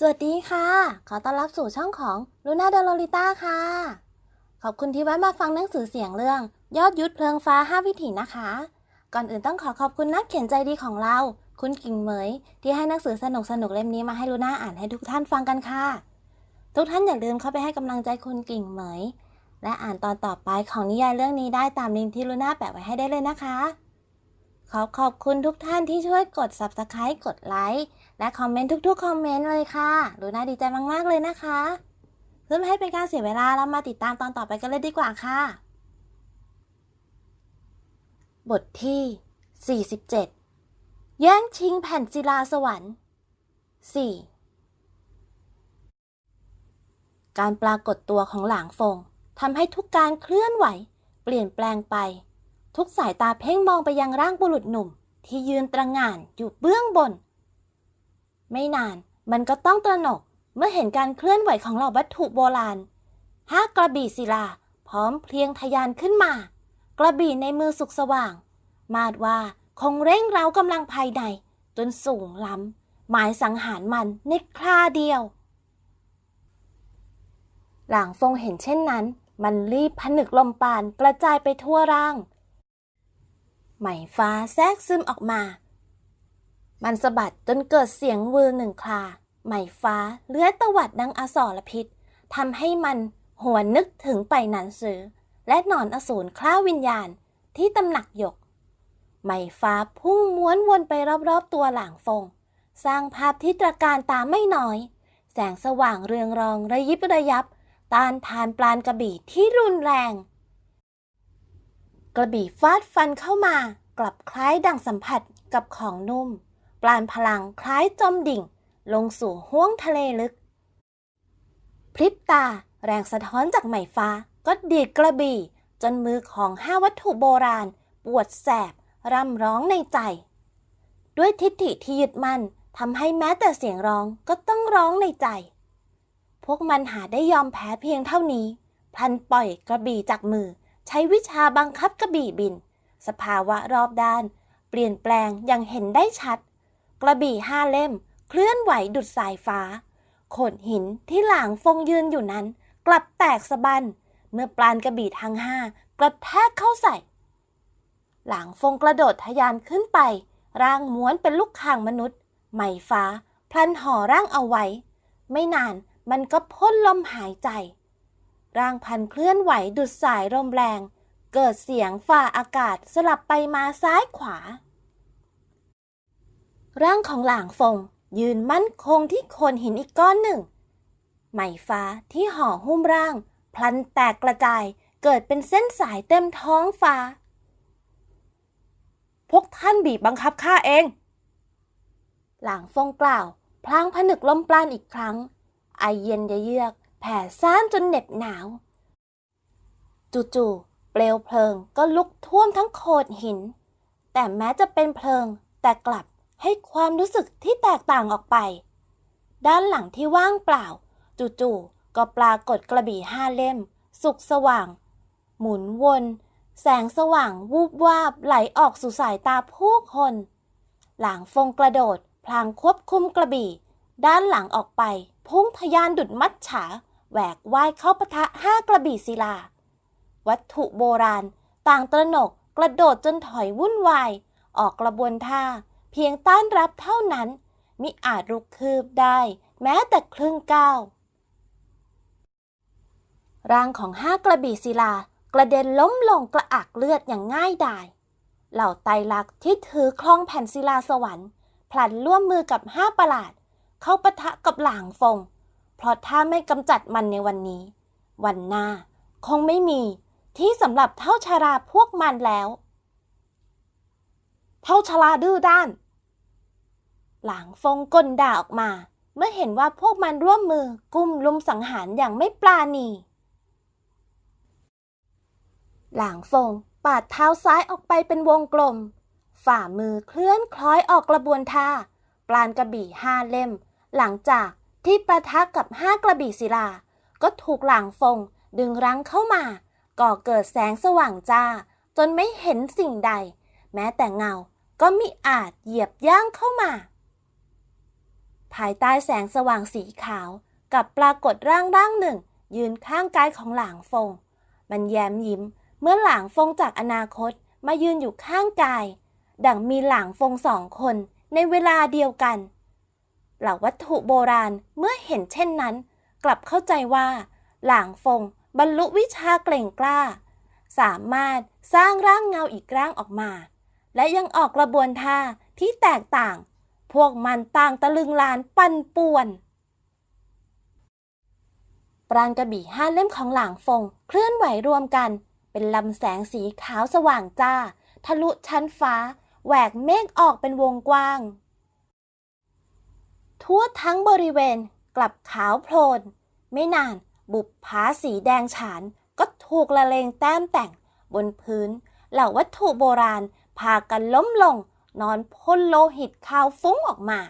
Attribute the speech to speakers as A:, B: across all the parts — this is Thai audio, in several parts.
A: สวัสดีค่ะ ขอต้อนรับสู่ช่องของลูน่าเดลลิต้าค่ะ ขอบคุณที่แวะมาฟังหนังสือเสียงเรื่อง ยอดยุทธเพลิงฟ้าห้าวิถีนะคะ ก่อนอื่นต้องขอขอบคุณนักเขียนใจดีของเรา คุณกิ่งเหมย ที่ให้หนังสือสนุกสนุกเล่มนี้มาให้ลูน่าอ่านให้ทุกท่านฟังกันค่ะ ทุกท่านอย่าลืมเข้าไปให้กำลังใจคุณกิ่งเหมย และอ่านตอนต่อไปของนิยายเรื่องนี้ได้ตามลิงก์ที่ลูน่าแปะไว้ให้ได้เลยนะคะ ขอขอบคุณทุกท่านที่ช่วยกด subscribe กดไลค์ และคอมเมนต์ทุกๆคอมเมนต์เลยค่ะลูน่าดีใจมากๆเลยนะคะ เพื่อไม่ให้เป็นการเสียเวลาเรามาติดตามตอนต่อไปกันเลยดีกว่าค่ะ บทที่ 47 แย่งชิงแผ่นศิลาสวรรค์ 4 การปรากฏตัวของหลางฟงทำให้ทุกการเคลื่อนไหว เปลี่ยนแปลงไป ทุกสายตาเพ่งมองไปยังร่างบุรุษหนุ่ม ที่ยืนตระหง่านอยู่เบื้องบน ไม่นานมันก็ต้องตระหนกเมื่อเห็นการเคลื่อนไหวของเหล่าวัตถุโบราณห้ากระบี่ศิลาพร้อมเพลียงทะยานขึ้นมา กระบี่ในมือสุกสว่าง มาดว่าคงเร่งเร้ากำลังภายใน จนสูงล้ำ หมายสังหารมันในคราเดียว หลางฟงเห็นเช่นนั้น มันรีบผนึกลมปานกระจายไปทั่วร่าง ไหมฟ้าแทรกซึมออกมา มันสะบัดจนเกิดเสียงวือหนึ่งคลาไหมฟ้าเลื้อยตวัดดังอสรพิษทำให้มันหัวนึกถึงไปหนันสือ และหนอนอสูรคล้าวิญญาณที่ตำหนักหยก ไหมฟ้าพุ่งม้วนวนไปรอบๆตัวหลางฟง สร้างภาพที่ตระการตาไม่น้อย แสงสว่างเรืองรองระยิบระยับ ต้านทานปลานกระบี่ที่รุนแรง กระบี่ฟาดฟันเข้ามากลับคล้ายดังสัมผัสกับของนุ่ม ปลานพลังคล้ายจมดิ่ง ลงสู่ห้วงทะเลลึก พริบตาแรงสะท้อนจากไหมฟ้าก็ดีดกระบี่ จนมือของห้าวัตถุโบราณ ปวดแสบ ร่ำร้องในใจ ด้วยทิฏฐิที่ยึดมั่นทำให้แม้แต่เสียงร้องก็ต้องร้องในใจ พวกมันหาได้ยอมแพ้เพียงเท่านี้พลันปล่อยกระบี่จากมือ ใช้วิชาบังคับกระบี่บิน สภาวะรอบด้าน เปลี่ยนแปลงอย่างเห็นได้ชัด กระบี่ห้าเล่ม เคลื่อนไหวดุดสายฟ้าโขดหินที่หลางฟงยืนอยู่นั้น กลับแตกสะบัน เมื่อปลานกระบี่ทั้งห้ากระแทกเข้าใส่ หลางฟงกระโดดทะยานขึ้นไป ร่างม้วนเป็นลูกข่างมนุษย์ ไหมฟ้า พลันห่อร่างเอาไว้ ไม่นานมันก็พ่นลมหายใจ ร่างพันเคลื่อนไหวดุดสายลมแรง เกิดเสียงฝ่าอากาศสลับไปมาซ้ายขวา ร่างของหลางฟงยืนมั่นคงที่โคนหินอีกก้อนหนึ่ง ไหมฟ้าที่ห่อหุ้มร่าง พลันแตกกระจายเกิดเป็นเส้นสายเต็มท้องฟ้า พวกท่านบีบบังคับข้าเอง หลางฟงกล่าว พลางผนึกลมปราณอีกครั้ง ไอเย็นเยือก แผ่ซ่านจนเหน็บหนาว จู่ๆ เปลวเพลิงก็ลุกท่วมทั้งโขดหิน แต่แม้จะเป็นเพลิงแต่กลับ ให้ความรู้สึกที่แตกต่างออกไป ด้านหลังที่ว่างเปล่า จู่ๆก็ปรากฏกระบี่ห้าเล่ม สุกสว่าง หมุนวน แสงสว่างวูบวาบไหลออกสู่สายตาผู้คน หลางฟงกระโดด พลางควบคุมกระบี่ ด้านหลังออกไป พุ่งทะยานดุดมัดฉาแหวกว่ายเข้าปะทะห้ากระบี่ศิลา วัตถุโบราณ ต่างตระหนกกระโดดจนถอยวุ่นวาย ออกกระบวนท่า เพียงต้านรับเท่านั้นมิอาจรุกคืบได้แม้แต่ครึ่งก้าวร่างของห้ากระบี่ศิลากระเด็นล้มลงกระอักเลือดอย่างง่ายดาย เหล่าไตลักษ์ที่ถือคลองแผ่นศิลาสวรรค์พลันร่วมมือกับห้าประหลาด เข้าปะทะกับหลางฟง เพราะถ้าไม่กำจัดมันในวันนี้ วันหน้า คงไม่มีที่สำหรับเท่าชาราพวกมันแล้ว เท่าชาราดื้อด้าน หลางฟงกลด่าออกมา เมื่อเห็นว่าพวกมันร่วมมือกุมลุมสังหารอย่างไม่ปราณี หลางฟงปาดเท้าซ้ายออกไปเป็นวงกลม ฝ่ามือเคลื่อนคล้อยออกกระบวนท่า ปลานกระบี่ห้าเล่ม หลังจากที่ประทะกับห้ากระบี่ศิลา ก็ถูกหลางฟงดึงรั้งเข้ามา ก่อเกิดแสงสว่างจ้า จนไม่เห็นสิ่งใด แม้แต่เงาก็มิอาจเหยียบย่างเข้ามา ภายใต้แสงสว่างสีขาวกับปรากฏร่างร่างหนึ่ง ยืนข้างกายของหลางฟง มันแย้มยิ้ม เมื่อหลางฟงจากอนาคตมายืนอยู่ข้างกาย ดังมีหลางฟงสองคนในเวลาเดียวกัน เหล่าวัตถุโบราณเมื่อเห็นเช่นนั้น กลับเข้าใจว่า หลางฟงบรรลุวิชาเกล่งกล้า สามารถสร้างร่างเงาอีกร่างออกมา และยังออกกระบวนท่าที่แตกต่าง พวกมันต่างตะลึงลานปั่นป่วน ปราณกระบี่ห้าเล่มของหลางฟง เคลื่อนไหวรวมกัน เป็นลำแสงสีขาวสว่างจ้า ทะลุชั้นฟ้า แหวกเมฆออกเป็นวงกว้าง ทั่วทั้งบริเวณกลับขาวโพลน ไม่นานบุปผาสีแดงฉานก็ถูกละเลงแต้มแต่งบนพื้นเหล่าวัตถุโบราณ พากันล้มลง นอนพ่นโลหิตขาวฟุ้งออกมา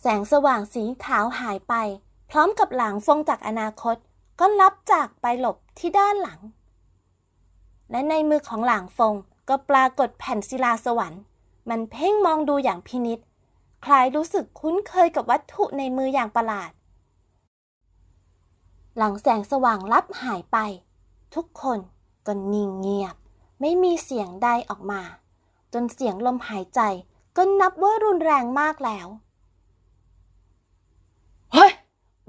A: แสงสว่างสีขาวหายไป พร้อมกับหลังฟงจากอนาคต ก็ลับจากไปหลบที่ด้านหลัง และในมือของหลังฟงก็ปรากฏแผ่นศิลาสวรรค์ มันเพ่งมองดูอย่างพินิษคล้ายรู้สึกคุ้นเคยกับวัตถุในมืออย่างประหลาด หลังแสงสว่างลับหายไป ทุกคนก็นิ่งเงียบ ไม่มีเสียงใดออกมา จนเสียงลมหายใจก็นับว่ารุนแรงมากแล้ว เฮ้ย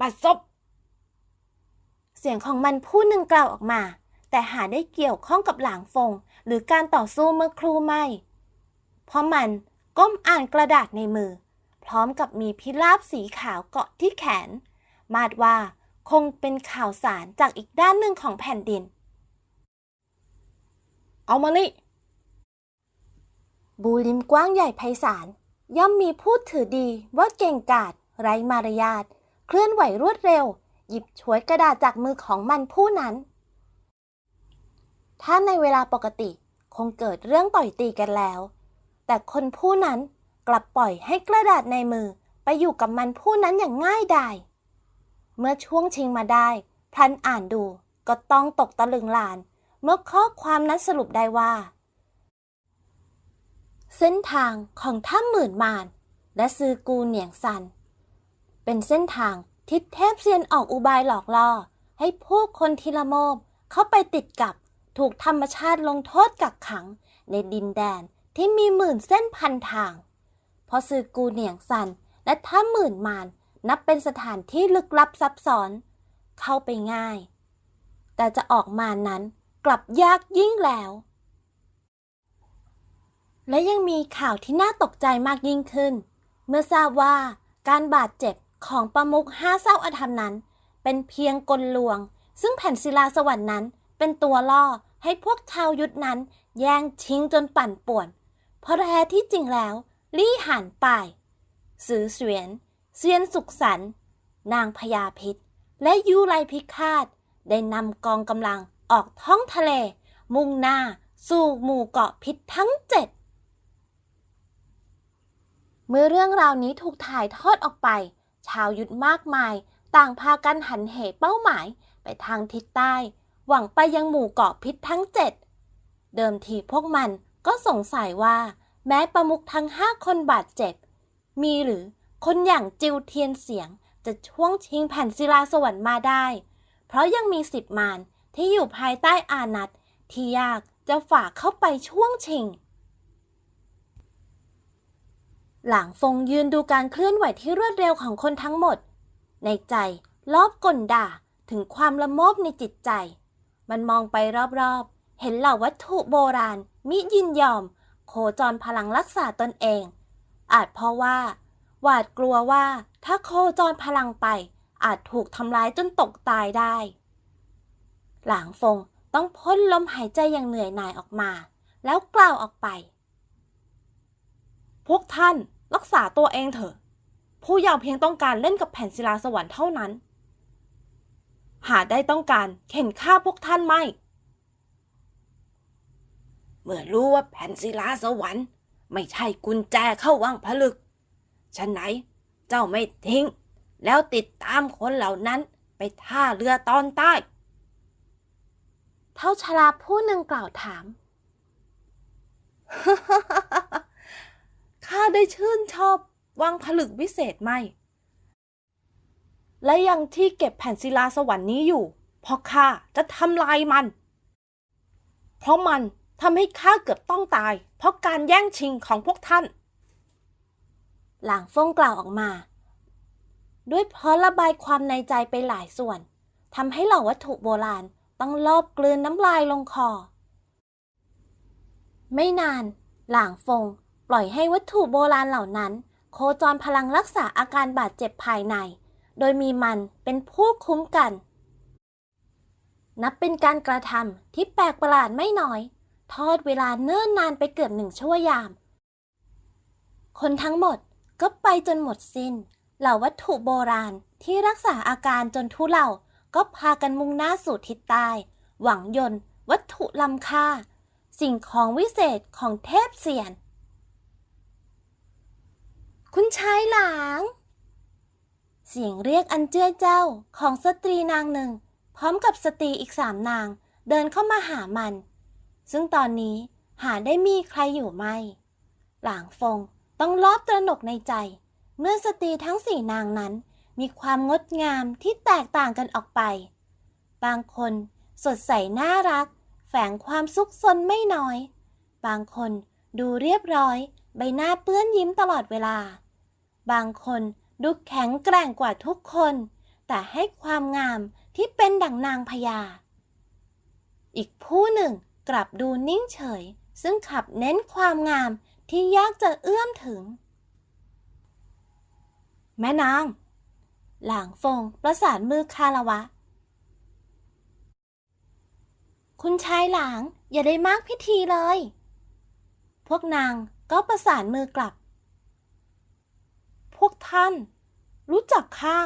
A: ปัดซบเสียงของมันผู้หนึ่งกล่าวออกมา แต่หาได้เกี่ยวข้องกับหลางฟง หรือการต่อสู้เมื่อครู่ไม่ เพราะมันก้มอ่านกระดาษในมือ พร้อมกับมีพิราบสีขาวเกาะที่แขน มาดว่าคงเป็นข่าวสารจากอีกด้านหนึ่งของแผ่นดิน เอามานี่ บูลิมกว้างใหญ่ไพศาล ย่อมมีผู้ถือดีว่าเก่งกาจไร้มารยาท เคลื่อนไหวรวดเร็ว หยิบฉวยกระดาษจากมือของมันผู้นั้น ถ้าในเวลาปกติคงเกิดเรื่องต่อยตีกันแล้ว แต่คนผู้นั้นกลับปล่อยให้กระดาษในมือไปอยู่กับมันผู้นั้นอย่างง่ายดาย เมื่อช่วงชิงมาได้พลันอ่านดูก็ต้องตกตะลึงลาน เมื่อข้อความนั้นสรุปได้ว่า เส้นทางของถ้ำหมื่นมานและซือกูเหนียงซัน เป็นเส้นทางที่เทพเซียนออกอุบายหลอกล่อ ให้ผู้คนทีละโมบเข้าไปติดกับถูกธรรมชาติลงโทษกักขังในดินแดนที่มีหมื่นเส้นพันทาง เพราะซือกูเหนียงซันและถ้ำหมื่นมานนับเป็นสถานที่ลึกลับซับซ้อน เข้าไปง่าย แต่จะออกมานั้น กลับยากยิ่งแล้ว และยังมีข่าวที่น่าตกใจมากยิ่งขึ้น เมื่อทราบว่าการบาดเจ็บของประมุขห้าเศร้าอธรรมนั้น เป็นเพียงกลลวง ซึ่งแผ่นศิลาสวรรค์นั้น เป็นตัวล่อให้พวกชาวยุทธนั้น แย่งชิงจนปั่นป่วน เพราะแท้ที่จริงแล้ว ลี่หันป่ายสือเสวียนเซียนสุขสันนางพญาพิษ และยูไรพิฆาต ได้นำกองกำลัง ออกท้องทะเล มุ่งหน้า สู่หมู่เกาะพิษทั้งเจ็ดเมื่อเรื่องราวนี้ถูกถ่ายทอดออกไป ชาวยุทธมากมาย ต่างพากันหันเหเป้าหมายไปทางทิศใต้ หวังไปยังหมู่เกาะพิษทั้งเจ็ดเดิมทีพวกมันก็สงสัยว่า แม้ประมุขทั้งห้าคนบาดเจ็บ มีหรือคนอย่างจิวเทียนเสียงจะช่วงชิงแผ่นศิลาสวรรค์มาได้ เพราะยังมีสิบมาร ที่อยู่ภายใต้อานัตที่ยากจะฝ่าเข้าไปช่วงชิง หลังฟงยืนดูการเคลื่อนไหวที่รวดเร็วของคนทั้งหมด ในใจลอบกลด่าถึงความละโมบในจิตใจ มันมองไปรอบๆ เห็นเหล่าวัตถุโบราณ มิยินยอม โคจรพลังรักษาตนเอง อาจเพราะว่า หวาดกลัวว่าถ้าโคจรพลังไป อาจถูกทำร้ายจนตกตายได้ หลางฟงต้องพ่นลมหายใจอย่างเหนื่อยหน่ายออกมา แล้วกล่าวออกไป
B: พวกท่านรักษาตัวเองเถอะ ผู้เยาว์เพียงต้องการเล่นกับแผ่นศิลาสวรรค์เท่านั้น หาได้ต้องการเข็นฆ่าพวกท่านไม่ เมื่อรู้ว่าแผ่นศิลาสวรรค์ ไม่ใช่กุญแจเข้าวังผลึกฉะไหนเจ้าไม่ทิ้ง แล้วติดตามคนเหล่านั้นไปท่าเรือตอนใต้
A: เท่าชลาผู้หนึ่งกล่าวถาม
B: ข้าได้ชื่นชอบวังผลึกวิเศษไหม และยังที่เก็บแผ่นศิลาสวรรค์นี้อยู่ เพราะข้าจะทำลายมัน เพราะมันทำให้ข้าเกือบต้องตาย เพราะการแย่งชิงของพวกท่าน
A: หลางฟงกล่าวออกมา ด้วยเพราะระบายความในใจไปหลายส่วนทำให้เหล่าวัตถุโบราณ ต้องลอบกลืนน้ำลายลงคอ ไม่นาน หลางฟง ปล่อยให้วัตถุโบราณเหล่านั้น โคจรพลังรักษาอาการบาดเจ็บภายใน โดยมีมันเป็นผู้คุ้มกัน นับเป็นการกระทำที่แปลกประหลาดไม่น้อย ทอดเวลาเนิ่นนานไปเกือบหนึ่งชั่วยาม คนทั้งหมดก็ไปจนหมดสิน้นเหล่าวัตถุโบราณที่รักษาอาการจนทุเลา ก็พากันมุ่งหน้าสู่ทิศใต้ หวังยนต์ วัตถุล้ำค่า สิ่งของวิเศษของเทพเสียน คุณชายหลาง เสียงเรียกอันเจื้อเจ้าของสตรีนางหนึ่ง พร้อมกับสตรีอีกสามนางเดินเข้ามาหามัน ซึ่งตอนนี้หาได้มีใครอยู่ไหม หลางฟงต้องลอบตระหนกในใจ เมื่อสตรีทั้งสี่นางนั้น มีความงดงามที่แตกต่างกันออกไป บางคนสดใสน่ารัก แฝงความซุกซนไม่น้อย บางคนดูเรียบร้อย ใบหน้าเปื้อนยิ้มตลอดเวลา บางคนดูแข็งแกร่งกว่าทุกคน แต่ให้ความงามที่เป็นดั่งนางพญา อีกผู้หนึ่งกลับดูนิ่งเฉย ซึ่งขับเน้นความงามที่ยากจะเอื้อมถึง
B: แม่นาง
A: หลางฟงประสานมือคารวะ คุณชายหลางอย่าได้มากพิธีเลย พวกนางก็ประสานมือกลับ
B: พวกท่าน รู้จักข้า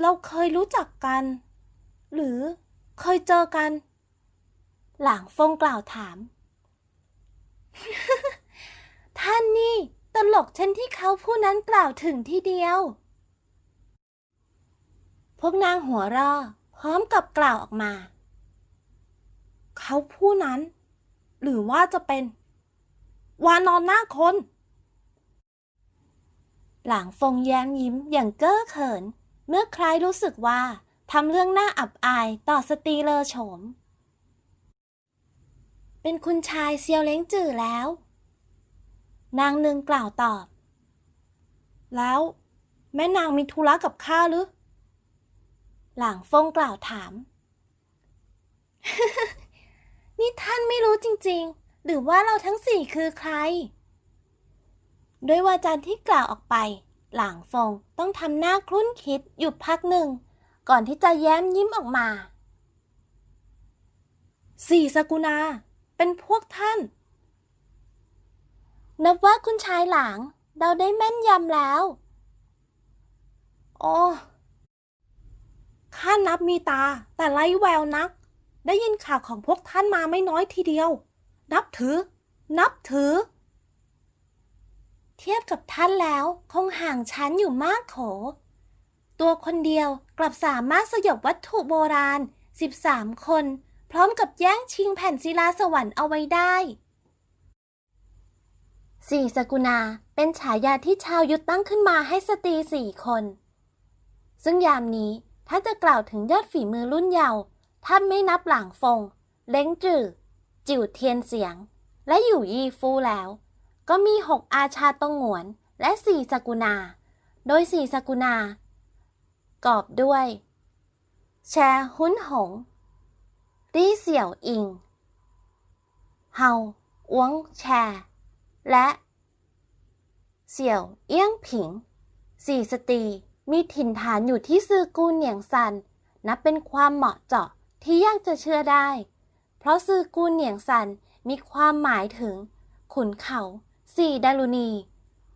B: เราเคยรู้จักกัน หรือเคยเจอกัน
A: หลางฟงกล่าวถาม ท่านนี่ตลกเช่นที่เขาผู้นั้นกล่าวถึงทีเดียว วกนางหัวเร่อพร้อมกับกล่าวออกมา
B: เขาผู้นั้น หรือว่าจะเป็น วานอนหน้าคน
A: หลางฟงแย้มยิ้มอย่างเก้อเขิน เมื่อใครรู้สึกว่าทำเรื่องน่าอับอายต่อสตรีเลอโฉม เป็นคุณชายเซียวเล้งจื่อแล้ว นางหนึ่งกล่าวตอบ
B: แล้ว แม่นางมีธุระกับข้าหรือ
A: หลางฟงกล่าวถาม นี่ท่านไม่รู้จริงๆ หรือว่าเราทั้งสี่คือใคร ด้วยวาจาที่กล่าวออกไป หลางฟงต้องทำหน้าคลุ้นคิดอยู่พักหนึ่ง ก่อนที่จะแย้มยิ้มออกมา
B: สี่สกุณาเป็นพวกท่าน
A: นับว่าคุณชายหลางเดาได้แม่นยำแล้ว
B: โอ้ ข้านับมีตาแต่ไร้แววนัก ได้ยินข่าวของพวกท่านมาไม่น้อยทีเดียว นับถือ นับถือ
A: เทียบกับท่านแล้วคงห่างชั้นอยู่มากโข ตัวคนเดียวกลับสามารถสยบวัตถุโบราณ 13 คน พร้อมกับแย่งชิงแผ่นศิลาสวรรค์เอาไว้ได้สี่สกุณาเป็นฉายาที่ชาวยุทธตั้งขึ้นมาให้สตรีสี่คน ซึ่งยามนี้ ถ้าจะกล่าวถึงยอดฝีมือรุ่นเยาว์ท่านไม่นับหลางฟง เล้งจื่อ จิ๋วเทียนเสียง และอยู่ยี่ฟู่แล้ว ก็มีหกอาชาตงหงวน และสี่สกุณา โดยสี่สกุณา กอบด้วย แชหุนหงรี่เสี่ยวอิง เฮาอ้วงแช และ เสี่ยวเอี้ยงผิง สี่สตรี มีถิ่นฐานอยู่ที่ซือกูเหนียงซัน นับเป็นความเหมาะเจาะที่ยากจะเชื่อได้ เพราะซือกูเหนียงซันมีความหมายถึง ขุนเขาสี่ดารุณี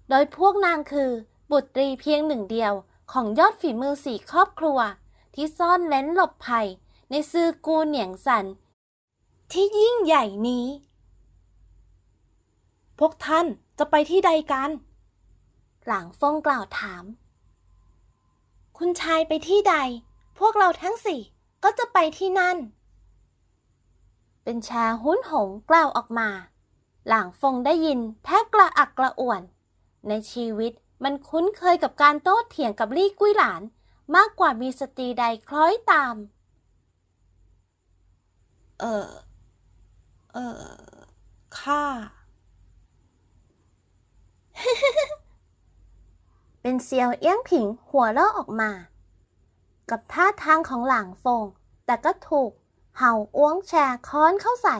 A: โดยพวกนางคือ บุตรีเพียงหนึ่งเดียวของยอดฝีมือสี่ครอบครัว ที่ซ่อนเล้นหลบภัย ในซือกูเหนียงซัน ที่ยิ่งใหญ่นี้
B: พวกท่านจะไปที่ใดกัน
A: หลังฟงกล่าวถาม คุณชายไปที่ใด พวกเราทั้งสี่ก็จะไปที่นั่น เป็นชาหุ้นหงกล่าวออกมา หลางฟงได้ยินแทบกระอักกระอ่วน ในชีวิตมันคุ้นเคยกับการโต้เถียงกับลี่กุ้ยหลาน มากกว่ามีสตรีใดคล้อยตาม
B: เออ เออข้า
A: เป็นเซียวเอี้ยงผิงหัวเราะออกมา กับท่าทางของหลางฟง แต่ก็ถูกเห่าอ้วงแชร์ค้อนเข้าใส่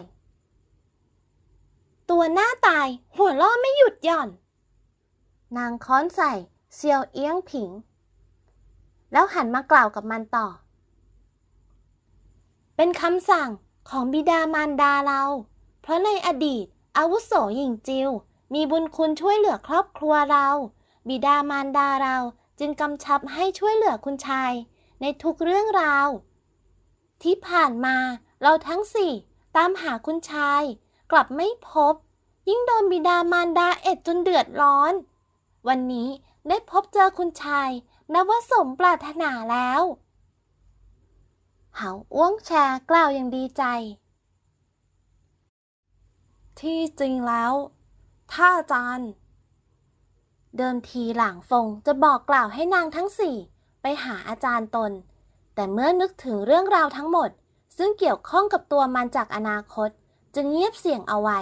A: ตัวหน้าตาย หัวเราะไม่หยุดหย่อน นางค้อนใส่เซียวเอี้ยงผิง แล้วหันมากล่าวกับมันต่อ เป็นคำสั่งของบิดามารดาเรา เพราะในอดีตอาวุโสหญิงจิว มีบุญคุณช่วยเหลือครอบครัวเรา บิดามารดาเราจึงกำชับให้ช่วยเหลือคุณชาย ในทุกเรื่องราว ที่ผ่านมาเราทั้งสี่ตามหาคุณชาย กลับไม่พบ ยิ่งโดนบิดามารดาเอ็ดจนเดือดร้อน วันนี้ได้พบเจอคุณชายนับว่าสมปรารถนาแล้วเหาอ้วงแชร์กล่าวอย่างดีใจ
B: ที่จริงแล้ว ถ้าอาจารย์
A: เดิมทีหลางฟงจะบอกกล่าวให้นางทั้งสี่ไปหาอาจารย์ตน แต่เมื่อนึกถึงเรื่องราวทั้งหมด ซึ่งเกี่ยวข้องกับตัวมันจากอนาคต จึงเงียบเสียงเอาไว้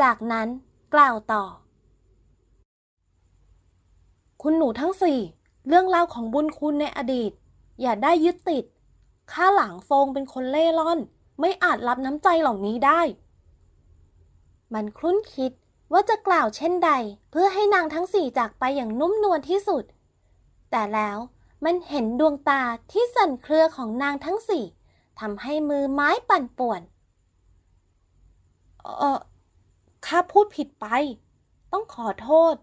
A: จากนั้นกล่าวต่อ
B: คุณหนูทั้งสี่เรื่องราวของบุญคุณในอดีต อย่าได้ยึดติด ข้าหลังฟงเป็นคนเล่ร่อน ไม่อาจรับน้ำใจเหล่านี้ได้
A: มันคลุ้นคิด ว่าจะกล่าวเช่นใดเพื่อให้นางทั้งสี่จากไปอย่างนุ่มนวลที่สุด แต่แล้วมันเห็นดวงตาที่สั่นเครือของนางทั้งสี่ทำให้มือไม้ปั่นป่วน
B: เออข้าพูดผิดไป ต้องขอโทษ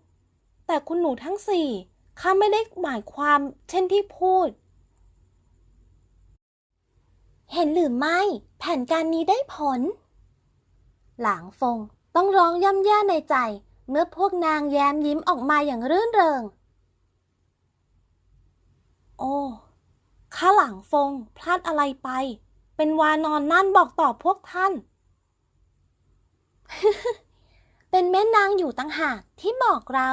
B: แต่คุณหนูทั้งสี่ข้าไม่ได้หมายความเช่นที่พูด
A: เห็นหรือไม่ แผนการนี้ได้ผล หลางฟง ต้องร้องย่ำแย่ในใจ เมื่อพวกนางแย้มยิ้มออกมาอย่างรื่นเริง
B: โอ้ข้าหลังฟงพลาดอะไรไป เป็นวานอนนั่นบอกต่อพวกท่าน
A: เป็นแม่นางอยู่ต่างหากที่บอกเรา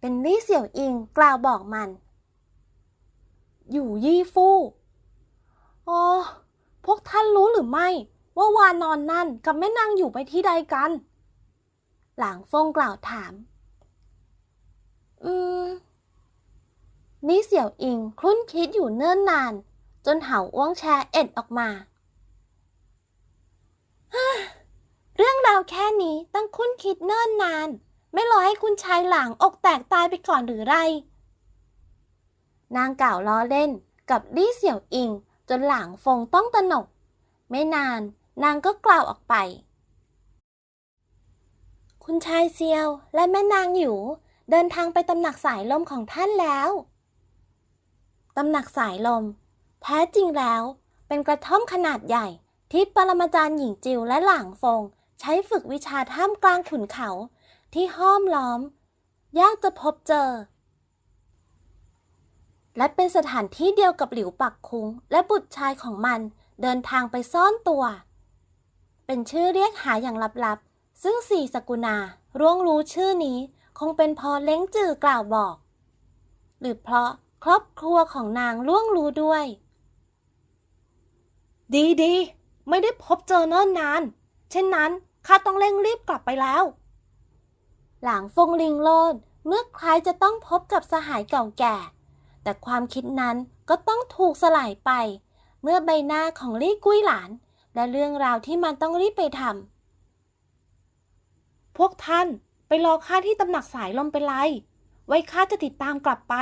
A: เป็นลี่เสี่ยวอิงกล่าวบอกมัน
B: อยู่ยี่ฟู่อ๋อพวกท่านรู้หรือไม่ ว่าวานอนนั่นกับแม่นางอยู่ไปที่ใดกัน
A: หลางฟงกล่าวถาม อืม นี่เสี่ยวอิงครุ่นคิดอยู่เนิ่นนาน จนเห่าอ้วงแชเอ็ดออกมา เรื่องราวแค่นี้ต้องคุ้นคิดเนิ่นนาน ไม่รอให้คุณชายหลางอกแตกตายไปก่อนหรือไร นางกล่าวล้อเล่นกับลี่เสี่ยวอิงจนหลางฟงต้องตนก ไม่นาน นางก็กล่าวออกไป คุณชายเซียวและแม่นางอยู่ เดินทางไปตำหนักสายลมของท่านแล้ว ตำหนักสายลม แท้จริงแล้ว เป็นกระท่อมขนาดใหญ่ ที่ปรมาจารย์หญิงจิวและหลางฟง ใช้ฝึกวิชาท่ามกลางขุนเขา ที่ห้อมล้อม ยากจะพบเจอและเป็นสถานที่เดียวกับหลิวปักคุงและบุตรชายของมันเดินทางไปซ่อนตัว เป็นชื่อเรียกหาอย่างลับๆ ซึ่งสี่สกุณาร่วงรู้ชื่อนี้คงเป็นเพอเล้งจือกล่าวบอก หรือเพราะครอบครัวของนางล่วงรู้ด้วย
B: ดีดีๆไม่ได้พบเจอเนิ่นนาน เช่นนั้นข้าต้องเร่งรีบกลับไปแล้ว
A: หลางฟงลิงโลดเมื่อคล้ายจะต้องพบกับสหายเก่าแก่ แต่ความคิดนั้นก็ต้องถูกสลายไป เมื่อใบหน้าของลี่กุ้ยหลาน และเรื่องราวที่มันต้องรีบไปทำ
B: พวกท่านไปรอข้าที่ตำหนักสายลมเป็นไร ไว้ข้าจะติดตามกลับไป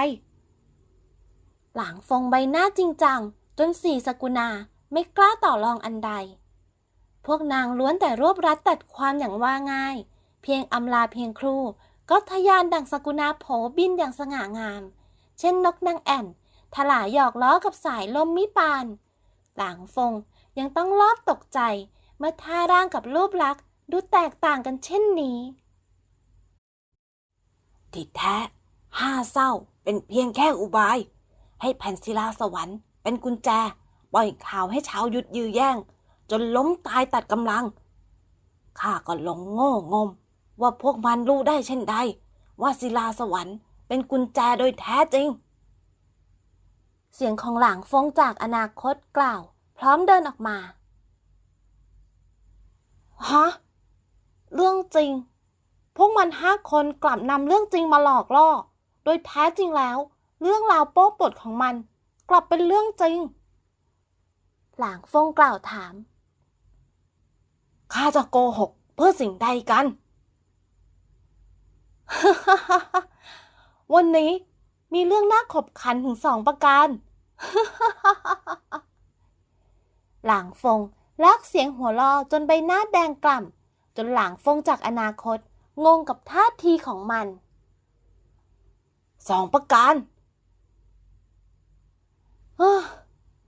A: หลางฟงใบหน้าจริงจัง จนสี่สกุณาไม่กล้าต่อรองอันใด พวกนางล้วนแต่รวบรัดตัดความอย่างว่าง่าย เพียงอำลาเพียงครู่ก็ทะยานดังสกุณาโผบินอย่างสง่างาม เช่นนกนางแอ่นถลายหยอกล้อกับสายลมมิปาน หลางฟง ยังต้องรอบตกใจ เมื่อท่าร่างกับรูปลักษณ์ดูแตกต่างกันเช่นนี้
B: ที่แท้ห้าเศร้าเป็นเพียงแค่อุบาย ให้แผ่นศิลาสวรรค์เป็นกุญแจ ปล่อยข่าวให้ชาวยุดยื้อแย่ง จนล้มตายตัดกำลัง ข้าก็หลงโง่งม ว่าพวกมันรู้ได้เช่นใด ว่าศิลาสวรรค์เป็นกุญแจโดยแท้จริง
A: เสียงของหลางฟงจากอนาคตกล่าว พร้อมเดินออกมา ฮะ เรื่องจริง พวกมันห้าคนกลับนำเรื่องจริงมาหลอกล่อ โดยแท้จริงแล้ว เรื่องราวโป๊ะปดของมัน กลับเป็นเรื่องจริง หลางฟงกล่าวถาม
B: ข้าจะโกหกเพื่อสิ่งใดกัน
A: วันนี้มีเรื่องน่าขบขันถึงสองประการ หลางฟงลากเสียงหัวเราะจนใบหน้าแดงกล่ำจนหลางฟงจากอนาคต งงกับท่าทีของมัน
B: สองประการ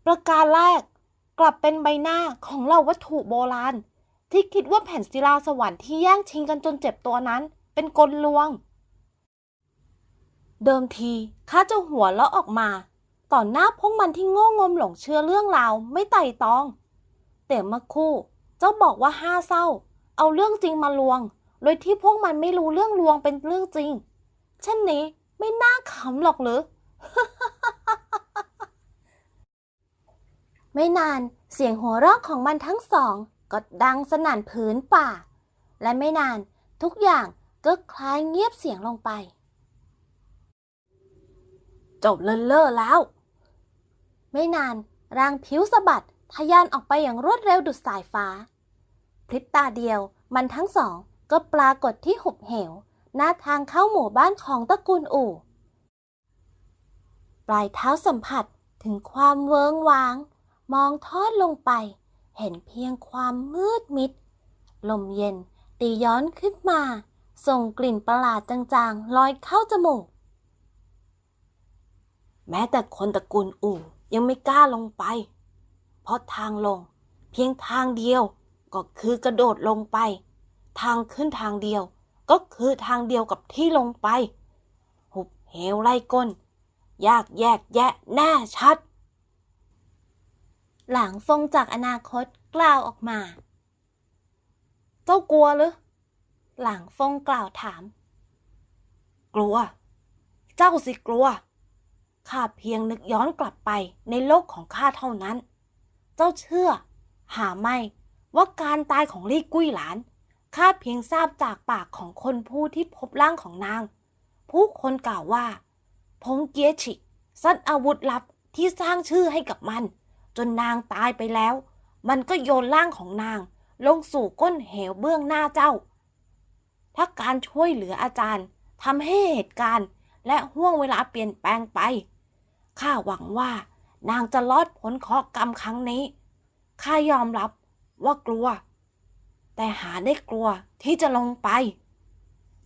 A: ประการแรกกลับเป็นใบหน้าของเหล่าวัตถุโบราณ ที่คิดว่าแผ่นศิลาสวรรค์ที่แย่งชิงกันจนเจ็บตัวนั้น เป็นกลลวง เดิมทีข้าจะหัวเราะออกมา ต่อหน้าพวกมันที่โง่งมหลงเชื่อเรื่องราวไม่ไต่ตอง แต่เมื่อคู่ เจ้าบอกว่าห้าเศร้า เอาเรื่องจริงมาลวง โดยที่พวกมันไม่รู้เรื่องลวงเป็นเรื่องจริง เช่นนี้ไม่น่าขำหรอกหรือ ไม่นานเสียงหัวเราะของมันทั้งสอง ก็ดังสนั่นผืนป่า และไม่นานทุกอย่างก็คลายเงียบเสียงลงไป
B: จบเลินเล่อแล้ว
A: ไม่นานร่างผิวสะบัดทะยานออกไปอย่างรวดเร็วดุดสายฟ้า พริบตาเดียวมันทั้งสองก็ปรากฏที่หุบเหว หน้าทางเข้าหมู่บ้านของตระกูลอู่ ปลายเท้าสัมผัสถึงความเวิงว้าง มองทอดลงไป เห็นเพียงความมืดมิด ลมเย็นตีย้อนขึ้นมา ส่งกลิ่นประหลาดจางๆ ลอยเข้าจมูก
B: แม้แต่คนตระกูลอู่ ยังไม่กล้าลงไป เพราะทางลง เพียงทางเดียวก็คือกระโดดลงไป ทางขึ้นทางเดียว ก็คือทางเดียวกับที่ลงไป หุบเหวไล่ก้น ยากแยกแยะแน่ชัด
A: หลังฟงจากอนาคตกล่าวออกมา เจ้ากลัวหรือ หลังฟงกล่าวถาม
B: กลัว เจ้าสิกลัว ข้าเพียงนึกย้อนกลับไปในโลกของข้าเท่านั้น เจ้าเชื่อ หาไม่ว่าการตายของลี่กุ้ยหลานข้าเพียงทราบจากปากของคนผู้ที่พบร่างของนาง ผู้คนกล่าวว่า พงเกียฉิกซัดอาวุธลับที่สร้างชื่อให้กับมัน จนนางตายไปแล้ว มันก็โยนร่างของนาง ลงสู่ก้นเหวเบื้องหน้าเจ้า ถ้าการช่วยเหลืออาจารย์ทำให้เหตุการณ์และห่วงเวลาเปลี่ยนแปลงไป ข้าหวังว่า นางจะรอดพ้นเคราะห์กรรมครั้งนี้ ข้ายอมรับว่ากลัว แต่หาได้กลัวที่จะลงไป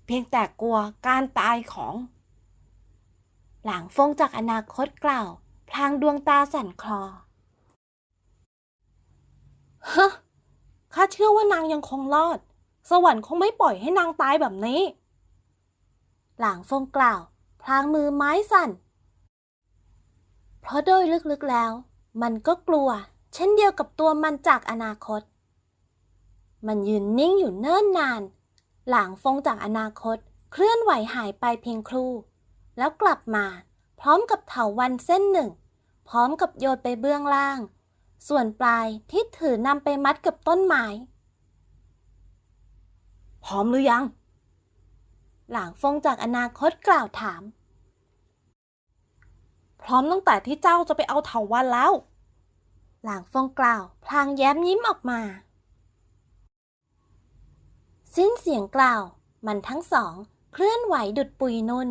B: เพียงแต่กลัวการตายของ
A: หลังฟงจากอนาคตกล่าว พลางดวงตาสั่นคลอฮะข้าเชื่อว่านางยังคงรอด สวรรค์คงไม่ปล่อยให้นางตายแบบนี้ หลังฟงกล่าว พลางมือไม้สั่น ราะโดยลึกๆแล้ว มันก็กลัว เช่นเดียวกับตัวมันจากอนาคต มันยืนนิ่งอยู่เนิ่นนาน หลังฟงจากอนาคตเคลื่อนไหวหายไปเพียงครู่ แล้วกลับมา พร้อมกับเถาวันเส้นหนึ่ง พร้อมกับโยนไปเบื้องล่าง ส่วนปลายที่ถือนำไปมัดกับต้นไม้
B: พร้อมหรือยัง
A: หลางฟงจากอนาคตกล่าวถาม พร้อมตั้งแต่ที่เจ้าจะไปเอาเถาวันแล้ว หลางฟงกล่าว พลางแย้มยิ้มออกมา สิ้นเสียงกล่าว มันทั้งสอง เคลื่อนไหวดุดปุยนุ่น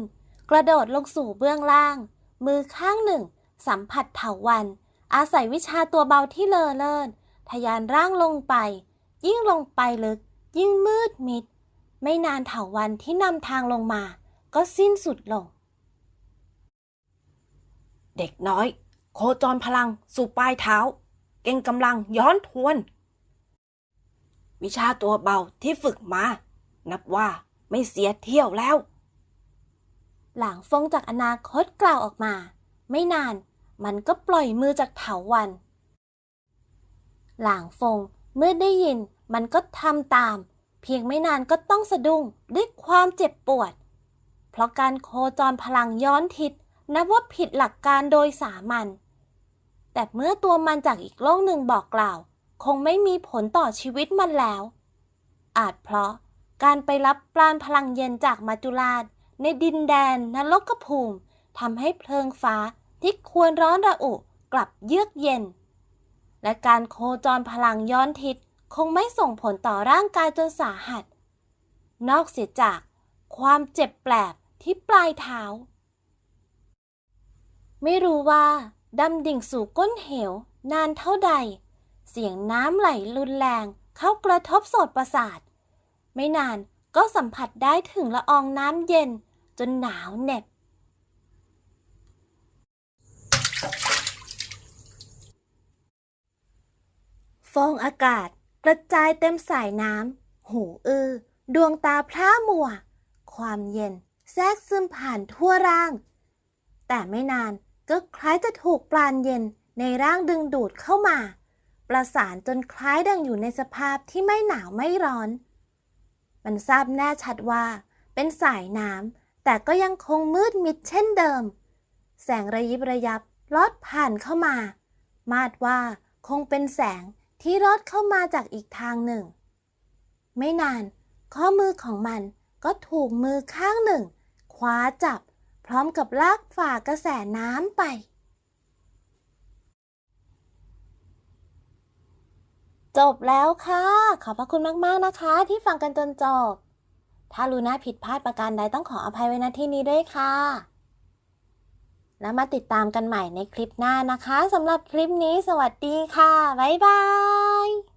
A: กระโดดลงสู่เบื้องล่าง มือข้างหนึ่ง สัมผัสเถาวัน อาศัยวิชาตัวเบาที่เลอเลิศทะยานร่างลงไป ยิ่งลงไปลึก ยิ่งมืดมิด ไม่นานเถาวันที่นำทางลงมา ก็สิ้นสุดลง
B: เด็กน้อย โคจรพลัง สู่ปลายเท้า เก่งกำลังย้อนทวน วิชาตัวเบาที่ฝึกมา นับว่าไม่เสียเที่ยวแล้ว
A: หลางฟงจากอนาคตกล่าวออกมา ไม่นานมันก็ปล่อยมือจากเถาวัน หลางฟงเมื่อได้ยินมันก็ทำตาม เพียงไม่นานก็ต้องสะดุ้งด้วยความเจ็บปวด เพราะการโคจรพลังย้อนทิศ นับว่าผิดหลักการโดยสามัญ แต่เมื่อตัวมันจากอีกโลกหนึ่งบอกกล่าว คงไม่มีผลต่อชีวิตมันแล้ว อาจเพราะการไปรับปราณพลังเย็นจากมัจจุราช ในดินแดนนรกภูมิทำให้เพลิงฟ้าที่ควรร้อนระอุกลับเยือกเย็น และการโคจรพลังย้อนทิศคงไม่ส่งผลต่อร่างกายจนสาหัส นอกเสียจากความเจ็บแปลบที่ปลายเท้า ไม่รู้ว่าดำดิ่งสู่ก้นเหวนานเท่าใด เสียงน้ำไหลรุนแรงเข้ากระทบโสดประสาท ไม่นานก็สัมผัสได้ถึงละอองน้ำเย็นจนหนาวเหน็บ ฟองอากาศกระจายเต็มสายน้ำ หูอื้อดวงตาพร่ามัว ความเย็นแทรกซึมผ่านทั่วร่าง แต่ไม่นาน ก็คล้ายจะถูกปราณเย็นในร่างดึงดูดเข้ามา ประสานจนคล้ายดังอยู่ในสภาพที่ไม่หนาวไม่ร้อน มันทราบแน่ชัดว่า เป็นสายน้ำแต่ก็ยังคงมืดมิดเช่นเดิม แสงระยิบระยับลอดผ่านเข้ามา มาดว่าคงเป็นแสงที่ลอดเข้ามาจากอีกทางหนึ่ง ไม่นาน ข้อมือของมันก็ถูกมือข้างหนึ่งคว้าจับ ร้อมกับลากฝ่ากระแสน้ำไป จบแล้วค่ะ ขอบพระคุณมาก ๆ นะคะ ที่ฟังกันจนจบ ถ้าลูน่าผิดพลาดประการใดต้องขออภัยไว้ณที่นี้ด้วยค่ะ แล้วมาติดตามกันใหม่ในคลิปหน้านะคะสำหรับคลิปนี้สวัสดีค่ะ บ๊ายบาย